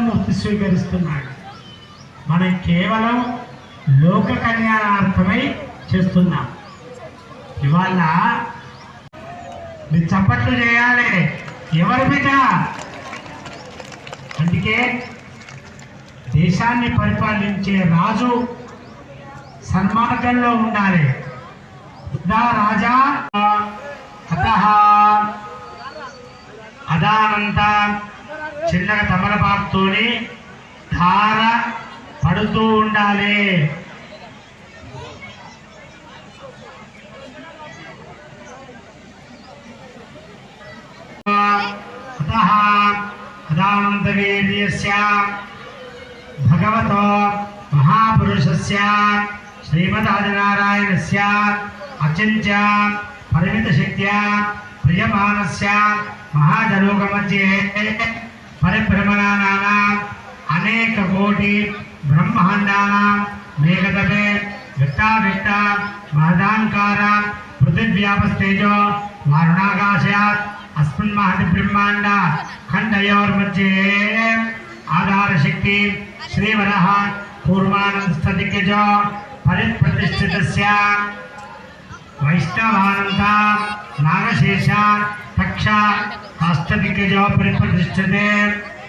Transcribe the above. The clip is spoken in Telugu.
ముక్తి స్వీకరిస్తున్నాడు. మనం కేవలం లోక కళ్యాణార్థమై చేస్తున్నాం. ఇవాళ మీరు చప్పట్లు చేయాలి. ఎవరి మీద? అందుకే దేశాన్ని పరిపాలించే రాజు సన్మార్గంలో ఉండాలి. రాజా అత అదానంత చిన్నగా తమలపాకుతోని ధార పడుతూ ఉండాలి. అతః అదానంతవీర్యస్య భగవతో మహాపురుషస్య శ్రీమదాదినారాయణస్య అచింత్య పరిమితశక్త్యా ప్రియమానస్య మహాజనోగమధ్యే పరిభ్రమణానాం అనేక కోటి బ్రహ్మాండానాం మేఘదపే విట్టావిట్ట మహదాంకార పృథివ్యాపస్తేజో వారుణాకాశాత్ అస్మిన్ మహతి బ్రహ్మాండ ఖండయోర్మధ్యే ఆధారశక్తి శ్రీవర కూర్మాణం స్థితిజ్ఞ పరిప్రతిష్ఠిత వైష్ణవానంత నాగశేష తక్ష आस्था दिग्गज प्रतिष्ठित